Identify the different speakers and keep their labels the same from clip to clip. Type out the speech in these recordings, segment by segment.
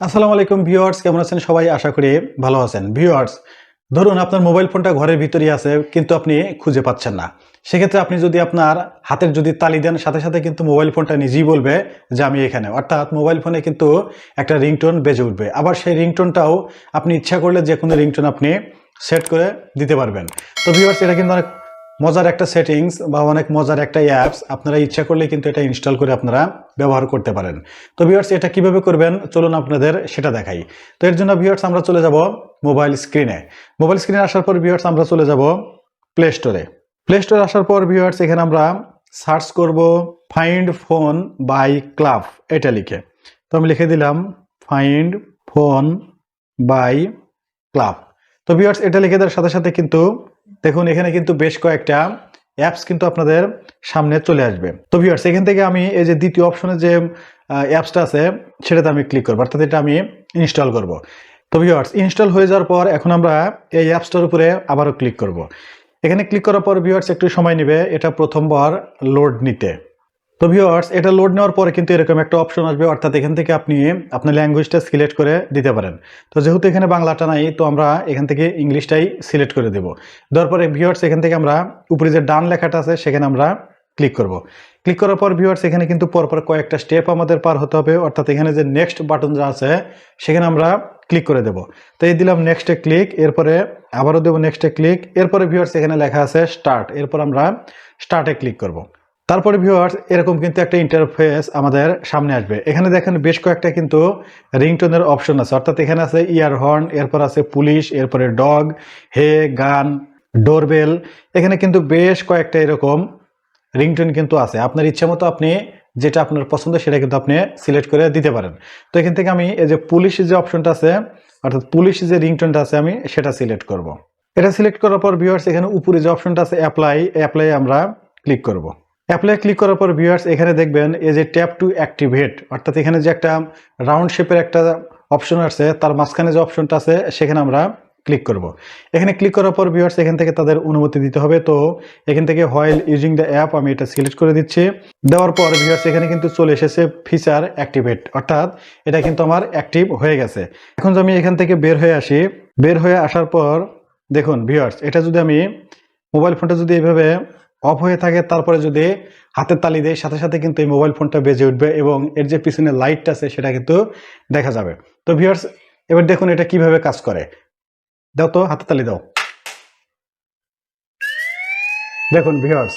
Speaker 1: আসসালামু আলাইকুম ভিউয়ার্স, কেমন আছেন সবাই? আশা করি ভালো আছেন। ভিউয়ার্স, ধরুন আপনার মোবাইল ফোনটা ঘরের ভিতরেই আছে, কিন্তু আপনি খুঁজে পাচ্ছেন না। সেক্ষেত্রে আপনি যদি আপনার হাতের যদি তালি দেন, সাথে সাথে কিন্তু মোবাইল ফোনটা নিজেই বলবে যে আমি এখানে। অর্থাৎ মোবাইল ফোনে কিন্তু একটা রিংটোন বেজে উঠবে। আবার সেই রিংটোনটাও আপনি ইচ্ছা করলে যে কোনো রিংটোন আপনি সেট করে দিতে পারবেন। তো ভিউয়ার্স, এটা কিন্তু অনেক মজার একটা সেটিংস বা অনেক মজার একটা অ্যাপস আপনারা ইচ্ছা করলে কিন্তু এটা ইনস্টল করে আপনারা ব্যবহার করতে পারেন। তো ভিউয়ার্স এটা কীভাবে করবেন? চলুন আপনাদের সেটা দেখাই। তো এর জন্য ভিউয়ার্স আমরা চলে যাব মোবাইল স্ক্রিনে মোবাইল স্ক্রিনে আসার পর ভিউয়ার্স আমরা চলে যাব প্লে স্টোরে প্লে স্টোরে আসার পর ভিউয়ার্স এখানে আমরা সার্চ করব ফাইন্ড ফোন বাই ক্লাব এটা লিখে। তো আমি লিখে দিলাম ফাইন্ড ফোন বাই ক্লাব তো ভিউয়ার্স এটা লিখে দেওয়ার সাথে সাথে কিন্তু দেখুন, এখানে কিন্তু বেশ কয়েকটা অ্যাপস কিন্তু আপনাদের সামনে চলে আসবে। তো ভিউয়ার্স এখান থেকে আমি এই যে দ্বিতীয় অপশনে যে অ্যাপসটা আছে, সেটাতে আমি ক্লিক করব। অর্থাৎ এটা আমি ইনস্টল করব। তো ভিউয়ার্স ইনস্টল হয়ে যাওয়ার পর এখন আমরা এই অ্যাপসটার উপরে আবারও ক্লিক করব। এখানে ক্লিক করার পর ভিউয়ার্স একটু সময় নেবে। এটা প্রথমবার লোড নিতে। তো ভিউয়ার্স এটা লোড নেওয়ার পরে কিন্তু এরকম একটা অপশন আসবে, অর্থাৎ এখান থেকে আপনি আপনার ল্যাঙ্গুয়েজটা সিলেক্ট করে দিতে পারেন। তো যেহেতু এখানে বাংলাটা নাই, তো আমরা এখান থেকে ইংলিশটাই সিলেক্ট করে দেব। দেওয়ার পরে ভিউয়ার্স এখান থেকে আমরা উপরে যে ডান লেখাটা আছে, সেখানে আমরা ক্লিক করব। ক্লিক করার পর ভিউয়ার্স এখানে কিন্তু পরপর কয়েকটা স্টেপ আমাদের পার হতে হবে, অর্থাৎ এখানে যে নেক্সট বাটন যা আছে, সেখানে আমরা ক্লিক করে দেব। তো এই দিলাম নেক্সটে ক্লিক এরপরে আবারও দেবো নেক্সটে ক্লিক এরপরে ভিউয়ার্স এখানে লেখা আছে স্টার্ট এরপর আমরা স্টার্টে ক্লিক করব। তারপরে ভিউয়ার্স এরকম কিন্তু একটা ইন্টারফেস আমাদের সামনে আসবে। এখানে দেখেন বেশ কয়েকটা কিন্তু রিংটোনের অপশন আছে। অর্থাৎ এখানে আছে ইয়ার হর্ন এরপর আছে পুলিশ এরপরে ডগ হে গান ডোরবেল এখানে কিন্তু বেশ কয়েকটা এরকম রিংটোন কিন্তু আছে। আপনার ইচ্ছা মতো আপনি যেটা আপনার পছন্দ সেটা কিন্তু আপনি সিলেক্ট করে দিতে পারেন। তো এখান থেকে আমি এই যে পুলিশ যে অপশনটা আছে, অর্থাৎ পুলিশ যে রিংটোনটা আছে, আমি সেটা সিলেক্ট করব। এটা সিলেক্ট করার পর ভিউয়ার্স এখানে উপরে যে অপশনটা আছে অ্যাপ্লাই অ্যাপ্লাই আমরা ক্লিক করব। অ্যাপ্লাই ক্লিক করার পর ভিউয়ার্স এখানে দেখবেন এই যে ট্যাপ টু অ্যাক্টিভেট অর্থাৎ এখানে যে একটা রাউন্ড শেপের একটা অপশন আছে তার মাঝখানে যে অপশনটা আছে, সেখানে আমরা ক্লিক করব। এখানে ক্লিক করার পর ভিউয়ার্স এখান থেকে তাদের অনুমতি দিতে হবে। তো এখান থেকে হোয়াইল ইউজিং দ্য অ্যাপ আমি এটা সিলেক্ট করে দিচ্ছি। দেওয়ার পর ভিউয়ার্স এখানে কিন্তু চলে এসেছে ফিচার অ্যাক্টিভেট অর্থাৎ এটা কিন্তু আমার অ্যাক্টিভ হয়ে গেছে। এখন আমি এখান থেকে বের হয়ে আসি, বের হয়ে আসার পর দেখুন ভিউয়ার্স এটা যদি আমি মোবাইল ফোনটা যদি এইভাবে অফ হয়ে থাকে, তারপরে যদি হাতের তালি দেয়, সাথে সাথে কিন্তু এই মোবাইল ফোনটা বেজে উঠবে এবং এর যে পিছনে লাইটটা আছে, সেটা কিন্তু দেখা যাবে। তো ভিউয়ার্স এবার দেখুন এটা কীভাবে কাজ করে। দাও তো হাতে তালি দাও। দেখুন ভিউয়ার্স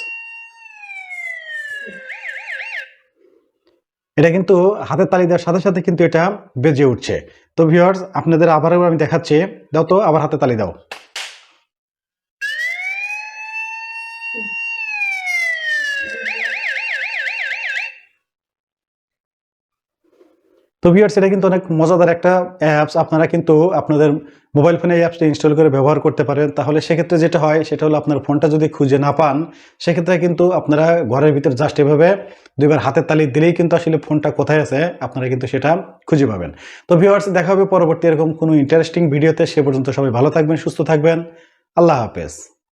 Speaker 1: এটা কিন্তু হাতের তালি দেওয়ার সাথে সাথে কিন্তু এটা বেজে উঠছে। তো ভিউয়ার্স আপনাদের আবারও আমি দেখাচ্ছি। দাও তো, আবার হাতে তালি দাও। তো ভিউয়ার্স এটা কিন্তু অনেক মজাদার একটা অ্যাপস আপনারা কিন্তু আপনাদের মোবাইল ফোনে এই অ্যাপসটা ইনস্টল করে ব্যবহার করতে পারেন। তাহলে সেক্ষেত্রে যেটা হয়, সেটা হলো আপনার ফোনটা যদি খুঁজে না পান, সেক্ষেত্রে কিন্তু আপনারা ঘরের ভিতর জাস্ট এভাবে দুইবার হাতের তালি দিলেই কিন্তু আসলে ফোনটা কোথায় আছে, আপনারা কিন্তু সেটা খুঁজে পাবেন। তো ভিউয়ার্স দেখা হবে পরবর্তী এরকম কোনো ইন্টারেস্টিং ভিডিওতে সে পর্যন্ত সবাই ভালো থাকবেন, সুস্থ থাকবেন। আল্লাহ হাফেজ।